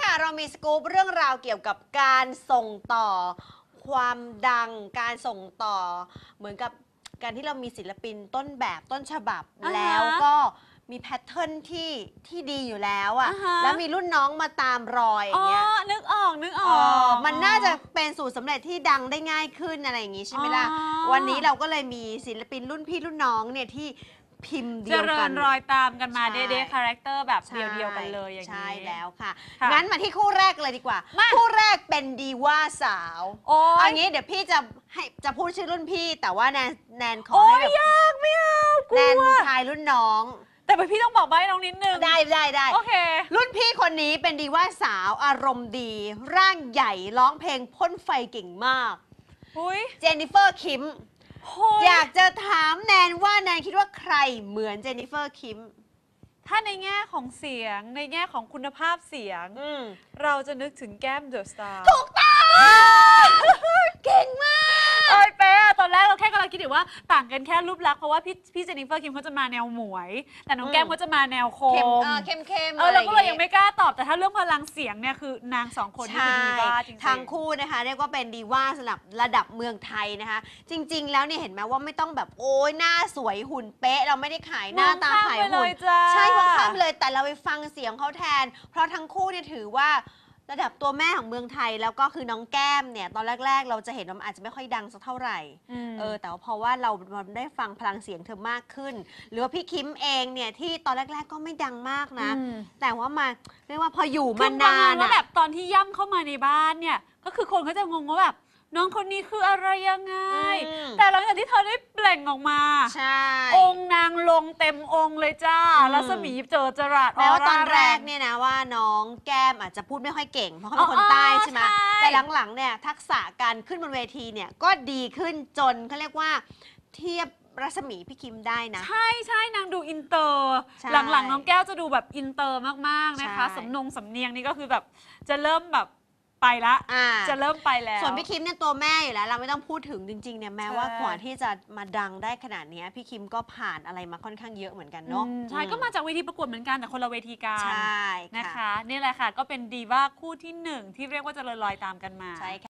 ค่ะ เรามีสกู๊ปเรื่องราวเกี่ยวกับการส่งต่อ ความดังการส่งต่อ เหมือนกับการที่เรามีศิลปินต้นแบบต้นฉบับอ่าฮะแล้วก็มีแพทเทิร์นที่ที่ดีอยู่แล้วอะอ่าฮะ แล้วมีรุ่นน้องมาตามรอยออ๋ย่างเงี้ยอนึกออก นึกอเอออกมันน่าจะเป็นสูตรสำเร็จที่ดังได้ง่ายขึ้นอะไรอย่างงี้ใช่ไหมล่ะ อ๋อ วันนี้เราก็เลยมีศิลปินรุ่นพี่รุ่นน้องเนี่ยที่ พิมพ์เจเดียวริกัญน รอยตามกันมาใช่ เด้ๆคาแรคเตอร์แบบใช่เดียวๆกันเลยอย่างนี้ ใช่แล้วค่ะ ค่ะงั้นมาที่คู่แรกเลยดีกว่า มา คู่แรกเป็นดีว่าสาวโอ้เอายงี้เดี๋ยวพี่จะให้จะพูดชื่อรุ่นพี่ แต่ว่าแนนแนนขอโอ้ให้ยแบบยากไม่เอากแนลันวชายรุ่นน้อง แต่พี่ต้องบอกใบ้น้องนิดนึงได้ได้ได้ โอเค รุ่นพี่คนนี้เป็นดีว่าสาวอารมณ์ดี ร่างใหญ่ร้องเพลงพ่นไฟเก่งมาก อุ้ย เจนนิเฟอร์คิมโอ้ยอยากจะถามแนนว่าแนนคิดว่าใครเหมือนเจนนิเฟอร์คิม ถ้าในแง่ของเสียงในแง่ของคุณภาพเสียงอืมเราจะนึกถึงแก้มเดอะสตาร์ ถูกต้องเก่งมาก เอ้ยเป๊ะตอนแรกเราแค่กำลังคิดอยู่ว่าต่างกันแค่รูปลักษณ์เพราะว่าพี่พี่เจนนิเฟอร์คิมเขาจะมาแนวหมวย แต่น้องอืมแก้มเขาจะมาแนวคเข้มมเออเข้มเข้มเออเราก็เลยยังไม่กล้าตอบแต่ถ้าเรื่องพลังเสียงเนี่ยคือนางสองคนนี่ใช่คือดีว่าจริงๆ ทั้งคู่นะคะเรียกว่าเป็นดีว่าสำหรับระดับเมืองไทยนะคะ จริง ๆ แล้วเนี่ยเห็นไหมว่าไม่ต้องแบบโอ้ยหน้าสวยหุ่นเป๊ะ เราไม่ได้ขายหน้าตาขายมองข้มไปเลหุ่นยจ้า ใช่มองข้ามไปเลยแต่เราไปฟังเสียงเขาแทน เพราะทั้งคู่เนี่ยถือว่า ระดับตัวแม่ของเมืองไทยแล้วก็คือน้องแก้มเนี่ยตอนแรก ๆ เราจะเห็นว่ามันอาจจะไม่ค่อยดังสักเท่าไหร่มเออแต่ว่าเพราะว่าเราได้ฟังพลังเสียงเธอมากขึ้น หรือว่าพี่คิมเองเนี่ยที่ตอนแรก ๆ ก็ไม่ดังมากนะอืมแต่ว่ามาเรียกว่าพออยู่คืมาอประนามาณนว่าอะแบบตอนที่ย่ำเข้ามาในบ้านเนี่ยก็คือคนเขาจะงงว่าแบบ น้องคนนี้คืออะไรยังไง อืม แต่หลังจากที่เธอได้เปล่งออกมา ใช่ องค์นางลงเต็มองค์เลยจ้าอืม รัศมีเจอจรัสแม้ว่าตอนร่แรกงเนี่ยนะว่าน้องแก้มอาจจะพูดไม่ค่อยเก่ง เพราะเขาเป็นคนอ๋อใต้ใช่ไหมใช่แต่หลังๆเนี่ยทักษะการขึ้นบนเวทีเนี่ยก็ดีขึ้นจนเขาเรียกว่า เทียบรัศมีพี่คิมได้นะ ใช่ใช่นางดูอินเตอร์ ใช่หลังๆน้องแก้วจะดูแบบอินเตอร์มากๆนะคะใช่ สำนงสำเนียงนี่ก็คือแบบจะเริ่มแบบ ไปละ อ่า จะเริ่มไปแล้ว ส่วนพี่คิมเนี่ยตัวแม่อยู่แล้ว เราไม่ต้องพูดถึงจริงๆเนี่ยแม้ว่าใช่กว่าที่จะมาดังได้ขนาดเนี้ยพี่คิมก็ผ่านอะไรมาค่อนข้างเยอะเหมือนกันอืเนาะมใช่ก็มาจากเวทีประกวดเหมือนกันแต่คนละเวทีกันใช่นะคะค่ะนี่แหละค่ะ ก็เป็นดีว่าคู่ที่หนึ่งที่เรียกว่าเจะเลยลอยตามกันมา ใช่ค่ะ